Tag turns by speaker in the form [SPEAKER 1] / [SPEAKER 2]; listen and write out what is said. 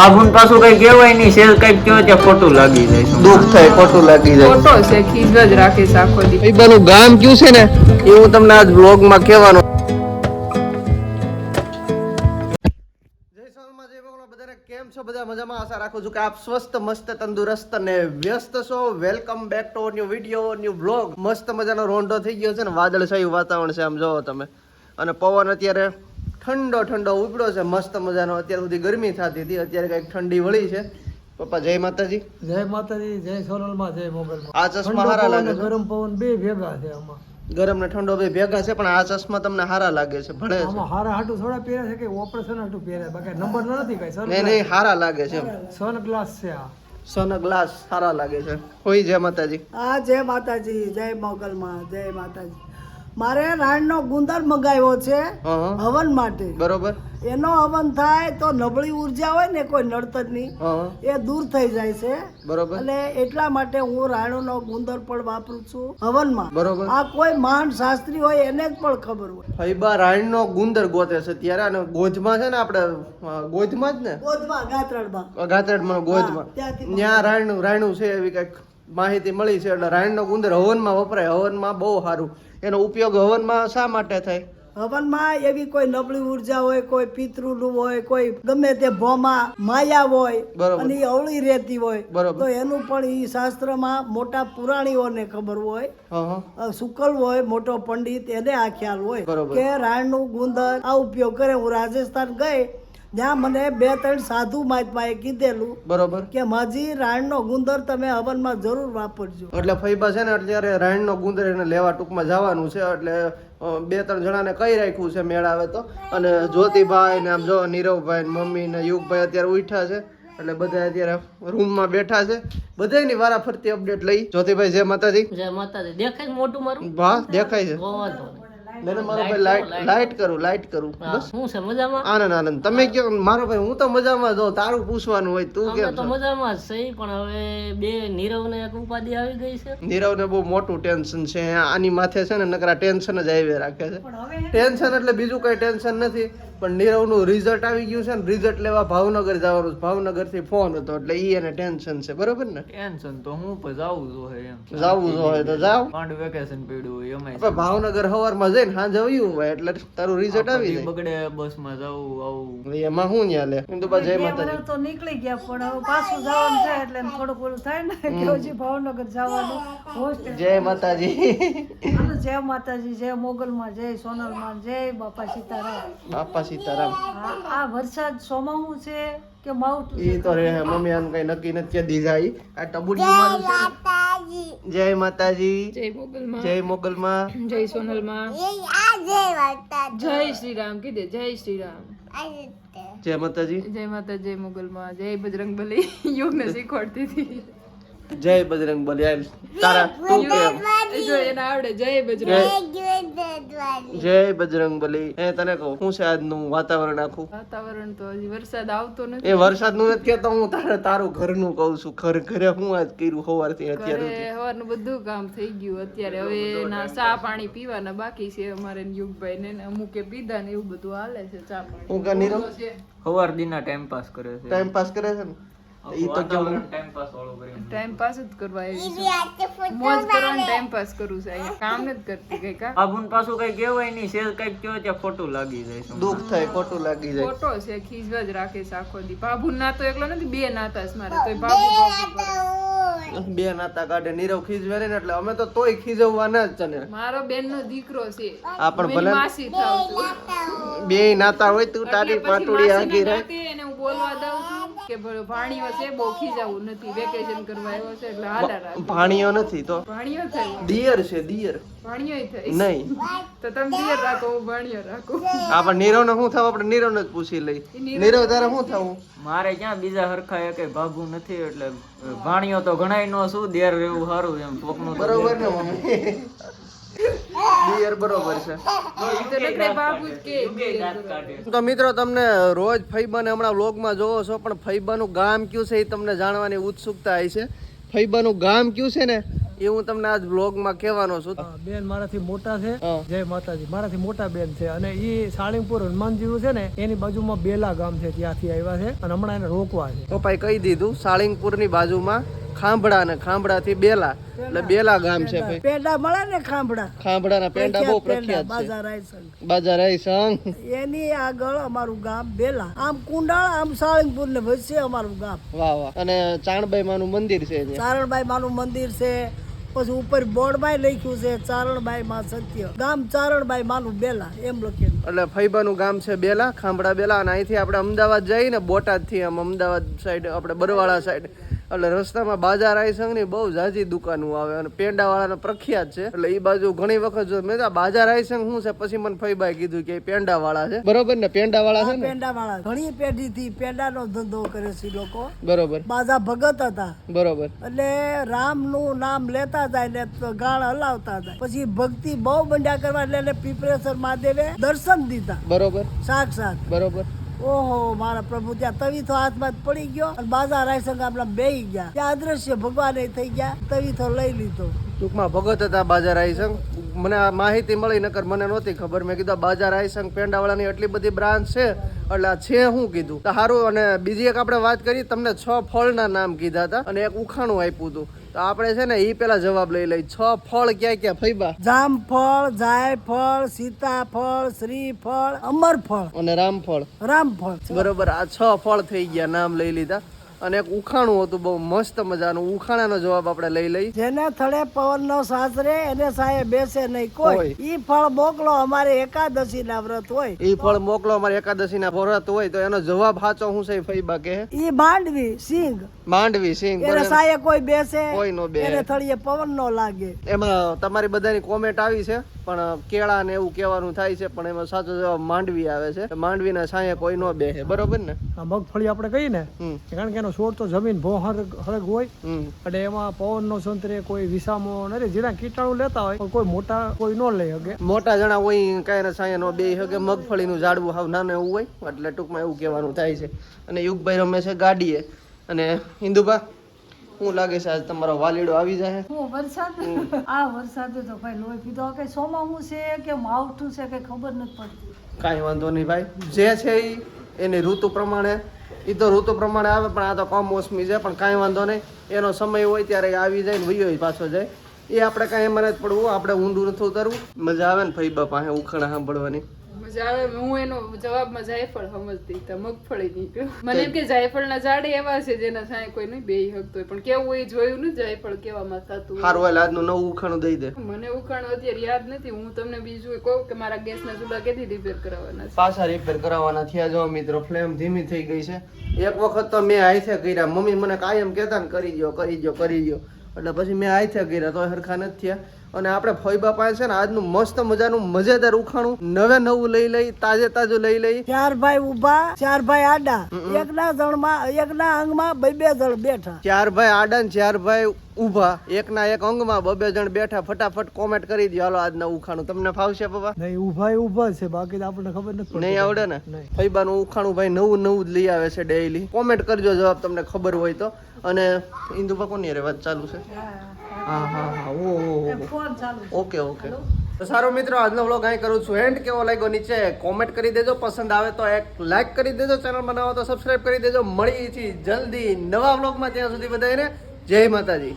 [SPEAKER 1] આભુન પાછું કઈ કહેવાય નહીં સેલ કઈ કયો ત્યાં ખોટું લાગી જાય
[SPEAKER 2] દુઃખ થાય ખોટું લાગી જાય.
[SPEAKER 3] ખોટો છે ખીજ જ રાખીશ આખો દી.
[SPEAKER 2] ભાઈબાનું ગામ કયું છે ને? એ હું તમને આજ કહેવાનો સોનલમાં જય મંગળમાં કેમ છો? બધા મજામાં? આશા રાખું છું કે આપ સ્વસ્થ મસ્ત તંદુરસ્ત અને વ્યસ્ત છો. Welcome back to new video new blog મસ્ત મજાનો રોંઢો થઈ ગયો છે ને વાદળછાયું વાતાવરણ છે આમ જોવો તમે. અને પવન અત્યારે ઠંડો ઠંડો ઉપડો છે મસ્ત મજાનો. અત્યાર સુધી ગરમી થતી હતી અત્યારે કંઈક ઠંડી વળી છે. પપ્પા જય માતાજી.
[SPEAKER 4] જય માતાજી જય સોનલમાં જય મોગલમાં.
[SPEAKER 2] આ ચશ્મા હારા લાગે છે.
[SPEAKER 4] ગરમ પવન બે ભેગા છે આમાં.
[SPEAKER 2] ગરમ ને ઠંડો બે ભેગા છે પણ આ ચશ્મા તમને હારા લાગે છે ભલે છે.
[SPEAKER 4] આમાં હારા હાટું થોડા પહેરે છે કે ઓપરેશન હાટું પહેરે બાકી નંબર નથી કઈ સન
[SPEAKER 2] નહીં નહીં હારા લાગે છે
[SPEAKER 4] સન ગ્લાસ છે આ.
[SPEAKER 2] સન ગ્લાસ સારા લાગે છે. કોઈ જય માતાજી.
[SPEAKER 5] હા જય માતાજી જય મોગલમાં જય માતાજી. મારે રાણનો ગુંદર મંગાવ્યો છે હવન માટે.
[SPEAKER 2] બરોબર.
[SPEAKER 5] એનો હવન થાય તો નબળી ઊર્જા હોય ને કોઈ નડતરની એ દૂર થઈ જાય છે.
[SPEAKER 2] બરોબર.
[SPEAKER 5] એટલે એટલા માટે હું રાણોનો ગુંદર પણ વાપરું છું હવનમાં.
[SPEAKER 2] બરોબર.
[SPEAKER 5] આ કોઈ મહાન શાસ્ત્રી હોય એને જ પણ ખબર હોય.
[SPEAKER 2] ફૈબા રાણનો ગુંદર ગોતે છે ત્યારે અને ગોધમાં છે ને આપણે ગોજમાં ગોધમાં જ ને?
[SPEAKER 5] ગોધમાં ગાત્રડમાં.
[SPEAKER 2] ગાત્રડમાં ગોધમાં ત્યાં રાણનું રાણું છે એવી કંઈક માહિતી મળી છે એટલે રાણનો ગુંદર હવનમાં વપરાય. હવનમાં બહુ સારું. એનો ઉપયોગ હવનમાં શા માટે થાય
[SPEAKER 5] હવનમાં એવી કોઈ નબળી ઊર્જા હોય કોઈ પિતૃનું હોય કોઈ ગમે તે ભોમાં માયા હોય. અને એ અવળી રહેતી હોય તો એનું પણ એ શાસ્ત્રમાં મોટા પુરાણીઓને ખબર હોય શુકલ હોય મોટો પંડિત એને આ ખ્યાલ હોય. કે રાણનું ગુંદર આ ઉપયોગ કરે હું રાજસ્થાન ગઈ ત્યાં મને બે ત્રણ સાધુ મહાત્માએ કીધેલું
[SPEAKER 2] બરોબર.
[SPEAKER 5] કે માજી રાણનો ગુંદર તમે હવનમાં જરૂર વાપરજો.
[SPEAKER 2] એટલે ફૈબા છે ને અત્યારે રાણનો ગુંદર એને લેવા ટૂંકમાં જવાનું છે એટલે બે ત્રણ જણાને કહી રાખ્યું છે મેળાવે તો. અને જ્યોતિભાઈ ને આમ જો નીરવભાઈ ને મમ્મી ને યુગભાઈ અત્યારે ઉઠ્યા છે એટલે બધા અત્યારે રૂમમાં બેઠા છે. બધાની વારા ફરતી અપડેટ લઈ. જ્યોતિભાઈ જય માતાજી.
[SPEAKER 6] જય માતાજી. દેખાય મોટું મારું?
[SPEAKER 2] વાહ દેખાય છે. મેં મારો ભાઈ લાઈટ લાઈટ કરું. લાઈટ કરું.
[SPEAKER 6] બસ. હું છે મજામાં?
[SPEAKER 2] આનંદ આનંદ. તમે કે મારો ભાઈ હું તો મજામાં જો તારું પૂછવાનું હોય તું કેમ
[SPEAKER 6] તો મજામાં જ છે પણ હવે બે નીરવ ને એક ઉપાધિ આવી ગઈ છે.
[SPEAKER 2] નીરવને બહુ મોટું ટેન્શન છે આની માથે છે ને નકરા ટેન્શન જ આવી રાખે છે. ટેન્શન એટલે બીજું કઈ ટેન્શન નથી. પણ નીરવનું રિઝલ્ટ આવી ગયું છે ને રિઝલ્ટ લેવા ભાવનગર જવાનું ભાવનગરથી ફોન હતો એટલે ઈ એને ટેન્શન છે. બરોબર ને?
[SPEAKER 1] ટેન્શન તો હું પણ જાવું જોઈએ એમ.
[SPEAKER 2] જાવું જોઈએ તો જાવ
[SPEAKER 1] પાંડ વેકેશન પડ્યું હોય એમાં
[SPEAKER 2] આપણે ભાવનગર સવારમાં જઈને સાંજ આવ્યું હોય એટલે તારું રિઝલ્ટ આવી જાય.
[SPEAKER 1] બગડે બસમાં જાવું આવું.
[SPEAKER 2] એમાં શું ન્યા લે? તો બા જય માતાજી
[SPEAKER 5] તો નીકળી ગયા પણ હવે પાછું જવાનું છે એટલે થોડું થોડુંક ઓલું થાય ને કે હજી ભાવનગર જવાનું
[SPEAKER 2] જય માતાજી.
[SPEAKER 5] હાલો, જય માતાજી જય મોગલમાં જય સોનલમાં જય બાપા સીતારામ.
[SPEAKER 2] બાપા સીતારામ.
[SPEAKER 5] આ વરસાદ સોમાવું છે કે માઉટ
[SPEAKER 2] ઈ તો રે મમ્મી આમ કઈ નક્કી નથી કે દી જાય આ ટબુડી મારું છે. જય માતાજી.
[SPEAKER 3] જય મોગલમાં.
[SPEAKER 2] જય મોગલમાં.
[SPEAKER 3] જય સોનલમાં. જય શ્રી રામ કીધે જય શ્રી રામ
[SPEAKER 2] જય માતાજી.
[SPEAKER 3] જય માતા જય મોગલમાં. જય બજરંગબલી. યોગને શીખવાડતી હતી.
[SPEAKER 2] જય બજરંગ બલી. તારા તું કેમ
[SPEAKER 3] જો એને આવડે જય બજરંગ.
[SPEAKER 2] જય બજરંગ બલી. એ તને કહું શું છે આજનું વાતાવરણ આખું?
[SPEAKER 3] વાતાવરણ તો હજી વરસાદ આવતો નથી.
[SPEAKER 2] એ વરસાદનું નથી કેતો હું તારે તારું ઘરનું કહું છું. ઘર ઘરે હું આજ કર્યું સવારથી અત્યારે
[SPEAKER 3] સવારનું બધું કામ થઈ ગયું અત્યારે. હવે ના ચા પાણી પીવાના બાકી છે અમારે યુગભાઈ ને ને અમુકે પીધા ને એવું બધું હાલે છે ચા પાણી.
[SPEAKER 2] હું કે નીરવ?
[SPEAKER 1] સવાર દીના ટાઈમ પાસ કરે છે.
[SPEAKER 2] ટાઈમ પાસ કરે છે ને? ઈ તો કેવું
[SPEAKER 1] ટાઈમ પાસ વાળું કરીને
[SPEAKER 3] ટાઈમ પાસ જ કરવા આવી મોજ કરવાનો ટાઈમ પાસ કરું છે અહીંયા કામ નથી કરતી કઈ કા
[SPEAKER 1] આભુન પાછું કઈ કહેવાય નહીં શેર કઈ કયો છે ખોટું લાગી જાય
[SPEAKER 2] દુખ થાય ખોટું લાગી જાય
[SPEAKER 3] ફોટો છે ખીજવા જ રાખે છે આખો દી બાબુ ના તો એકલો નથી બે નાતા છે મારે તોય બાબુ
[SPEAKER 2] બે નાતા કાઢે નીરવ ખીજવે ને એટલે અમે તો તોય ખીજવવાના જ છે
[SPEAKER 3] મારો બેન નો દીકરો છે
[SPEAKER 2] આ પણ ભલે
[SPEAKER 3] માસી થાવ
[SPEAKER 2] બે નાતા હોય તું તારી પાટુડી આગી
[SPEAKER 3] રહે એને હું બોલવા દઉં છું કે ભાણીઓ છે બહુ ખીજાવું નથી. વેકેશન કરવા આવ્યો છે એટલે હાલા રાખ.
[SPEAKER 2] ભાણિયો નથી તો?
[SPEAKER 3] ભાણીઓ થયું
[SPEAKER 2] દિયર છે દિયર
[SPEAKER 3] ભાણીઓ થઈ.
[SPEAKER 2] નહીં.
[SPEAKER 3] તો તમે દિયર રાખો હું ભાણીઓ રાખું.
[SPEAKER 2] આપણે નીરવ ને શું થવું? આપણે નીરવ ને જ પૂછી લઈ નીરવ તારે શું થવું?
[SPEAKER 1] મારે ક્યાં બીજા હરખા એકે કઈ ભાભું નથી એટલે ભાણિયો તો ઘણાય નો શું દેર રહેવું સારું એમ કોકનું
[SPEAKER 2] બરોબર ને મમ્મી? દિયર બરોબર છે.
[SPEAKER 3] તો.
[SPEAKER 2] તો મિત્રો તમને રોજ ફૈબાને હમણાં વ્લોગમાં જોવો છો પણ ફૈબાનું ગામ કયું છે એ તમને જાણવાની ઉત્સુકતા આવી છે. ફૈબાનું ગામ કયું છે ને એ હું તમને આજ બ્લોગમાં કહેવાનો છું.
[SPEAKER 4] બેન મારાથી મોટા છે. જય માતાજી. મારાથી મોટા બેન છે. અને એ સાળીમપુર હનુમાનજીનું છે ને એની બાજુમાં બેલા ગામ છે ત્યાંથી આવ્યા છે. અને હમણાં એને રોકવા છે.
[SPEAKER 2] પપ્પાએ કહી દીધું સાળીંગપુરની બાજુમાં ખાંભડા ને ખાંભડાથી બેલા. એટલે બેલા ગામ છે ભાઈ.
[SPEAKER 5] પેંડા મળે ને ખાંભડા
[SPEAKER 2] ખાંભડાના પેંડા બહુ પ્રખ્યાત છે.
[SPEAKER 5] બાજાર આયસન.
[SPEAKER 2] બાજાર
[SPEAKER 5] એની આગળ અમારું ગામ બેલા. આમ કુંડાળ આમ સાળંગપુર ને વચ્ચે અમારું ગામ.
[SPEAKER 2] વાહ વાહ. અને ચાણબાઈ માનું મંદિર છે
[SPEAKER 5] ચારણબાઈ માનું મંદિર છે. પછી ઉપર બોર્ડમાં લખ્યું છે ચારણબાઈ માં સત્ય. ગામ ચારણબાઈ માનું બેલા એમ લખેલું.
[SPEAKER 2] એટલે ફૈબાનું ગામ છે બેલા ખાંભડા બેલા. અને અહીંથી આપણે અમદાવાદ જઈને બોટાદથી આમ અમદાવાદ સાઈડ આપણે બરવાળા સાઈડ એટલે રસ્તામાં બાજાર આઈ સંઘની બહુ ઝાઝી દુકાનો આવે અને પેંડાવાળાને પ્રખ્યાત છે. એટલે એ બાજુ ઘણી વખત જો મેં બાજાર આઈ સંઘ શું છે? પછી મને ફૈબાએ કીધું કે પેંડા પેંડાવાળા છે. બરોબર ને? પેંડાવાળા છે ને?
[SPEAKER 5] પેંડા વાળા ઘણી પેઢીથી પેંડાનો ધંધો કરે છે લોકો.
[SPEAKER 2] બરોબર.
[SPEAKER 5] બાજા ભગત હતા.
[SPEAKER 2] બરોબર.
[SPEAKER 5] એટલે રામનું નામ લેતા જાય ને તો ગાળ હલાવતા જાય. પછી ભક્તિ બહુ બંડા કરવા એટલે એને પીપળેશ્વર મહાદેવે દર્શન દીધા.
[SPEAKER 2] બરોબર.
[SPEAKER 5] સાક્ષાત.
[SPEAKER 2] બરોબર.
[SPEAKER 5] ઓહો, મારા પ્રભુ, ત્યાં તવીથો હાથમાં પડી ગયો અને બાજા રાયસંગ આપણા બેહી ગયા. ત્યાં અદ્રશ્ય ભગવાન થઈ ગયા, તવીથો લઈ લીધો.
[SPEAKER 2] ટૂંકમાં ભગત હતા બાજા રાયસંગ. મને આ માહિતી મળી, નકર મને નહોતી ખબર. મેં કીધું બાજા રાયસંગ પેંડાવાળાની એટલી બધી બ્રાન્ચ છે. એટલે છે હું કીધું. સારું અને બીજી એક આપણે વાત કરી તમને છ ફળના નામ કીધા હતા અને એક ઉખાણું આપ્યું હતું. તો આપણે છે ને એ પેલા જવાબ લઈ લઈ. છ ફળ ક્યાં ક્યાં ફૈબા
[SPEAKER 5] જામફળ જાયફળ સીતાફળ શ્રીફળ અમરફળ.
[SPEAKER 2] અને રામફળ.
[SPEAKER 5] રામફળ.
[SPEAKER 2] બરોબર આ છ ફળ થઈ ગયા નામ લઈ લીધા. અને એક ઉખાણું હતું બહુ મસ્ત મજાનું. ઉખાણાનો જવાબ આપણે લઈ લઈ.
[SPEAKER 5] જેને થળે પવન નો સાસરે એને સાયે બેસે નહીં. કોઈ. ઈ ફળ મોકલો અમારે એકાદશી ના વ્રત હોય.
[SPEAKER 2] એ ફળ મોકલો અમારે એકાદશી ના વ્રત હોય તો એનો જવાબ સાચો હું છે ફઈ કે
[SPEAKER 5] ઈ માંડવી સિંગ.
[SPEAKER 2] માંડવી સિંગ
[SPEAKER 5] એને સાયે કોઈ બેસે
[SPEAKER 2] કોઈ નો બે.
[SPEAKER 5] એને થળીએ પવન નો લાગે.
[SPEAKER 2] એમાં તમારી બધાની કોમેન્ટ આવી છે? પણ કેળા ને એવું કહેવાનું થાય છે પણ એમાં સાચો જવાબ માંડવી આવે છે. માંડવીના છાંયે કોઈ નો બેસે બરોબર ને?
[SPEAKER 4] આ મગફળી આપણે કહીએ ને કારણ કે એનો છોડ તો જમીન બહુ હરગ હોય. એટલે એમાં પવનનો સંતરે કોઈ વિસામો ને જેના કીટાણુ લેતા હોય કોઈ મોટા કોઈ ન લઈ શકે
[SPEAKER 2] મોટા જણા હોય કાંઈ ને છાંયે નો બે શકે મગફળીનું ઝાડવું હાવ નાનું એવું હોય એટલે ટૂંકમાં એવું કહેવાનું થાય છે. અને યુગભાઈ રમે છે ગાડીએ. અને ઇન્દુબા શું લાગે છે આજ તમારો વાલીડો આવી જાય
[SPEAKER 7] હું વરસાદ આ વરસાદે તો ભાઈ લોહી પીધો. કે સોમાવું છે કે માવઠું છે કે ખબર નથી પડતી.
[SPEAKER 2] કાંઈ વાંધો નહીં ભાઈ. જે છે એ એની ઋતુ પ્રમાણે. એ તો ઋતુ પ્રમાણે આવે પણ આ તો કમોસમી છે પણ કાંઈ વાંધો નહીં. એનો સમય હોય ત્યારે આવી જાય ને વયો પાછો જાય. એ આપણે કાંઈ એમાં નથી પડવું આપણે ઊંડું નથી ઉતરવું. મજા આવે ને ભાઈ પાસે ઉખાણા સાંભળવાની.
[SPEAKER 3] મજા હું એનો જવાબમાં જાયફળ સમજતી તો મગફળી નીકળ્યું મને એમ કે જાયફળના ઝાડ એવા છે જેના સાય કોઈ નહીં બેહી શકતો હોય. પણ કેવું એ જોયું ને જાયફળ કેવામાં થતું.
[SPEAKER 2] સારું એટલે આજનું નવું ઉખાણું દઈ દે.
[SPEAKER 3] મને ઉખાણું અત્યારે યાદ નથી. હું તમને બીજું કહું કે મારા ગેસના ચૂલા કેથી રિપેર કરાવવાના છે?
[SPEAKER 2] પાછા રિપેર કરાવવાના થયા જો મિત્રો. ફ્લેમ ધીમી થઈ ગઈ છે. એક વખત તો મેં આઈથે કર્યા. મમ્મી મને કાયમ કહેતા ને કરી દો કરી દો કરી દો એટલે પછી મેં આઈથે કર્યા તો સરખા નથી થયા. અને આપણે ફોઈબા પાસે છે ને આજનું મસ્ત મજાનું મજેદાર ઉખાણું નવે નવું લઈ લઈ તાજે તાજું લઈ લઈ.
[SPEAKER 5] ચાર ભાઈ ઊભા ચાર ભાઈ આડા. એકના જણમાં એકના અંગમાં બે બે જણ બેઠા.
[SPEAKER 2] ચાર ભાઈ આડા ને ચાર ભાઈ ઊભા એકના એક અંગમાં બબે જણ બેઠા. ફટાફટ કોમેન્ટ કરી દો હાલો આજના ઉખાણું. તમને ફાવશે પપ્પા?
[SPEAKER 4] નહીં ઊભા ઊભા છે. બાકી આપણને ખબર નથી
[SPEAKER 2] નહીં આવડે ને?
[SPEAKER 4] ફૈબા
[SPEAKER 2] નું ઉખાણું ભાઈ નવું નવું જ લઈ આવે છે ડેઈલી કોમેન્ટ કરજો જવાબ તમને ખબર હોય તો. અને ઇન્દુભા કોની હારે વાત ચાલુ છે. હા હા. હા ઓ ઓકે ઓકે. તો સારો મિત્રો આજનો વ્લોગ અહીં કરું છું. એન્ડ કેવો લાગ્યો નીચે કોમેન્ટ કરી દેજો. પસંદ આવે તો એક લાઈક કરી દેજો. ચેનલ બનાવો તો સબસ્ક્રાઇબ કરી દેજો. મળી છીએ જલ્દી નવા વ્લોગમાં ત્યાં સુધી બધાને જય માતાજી.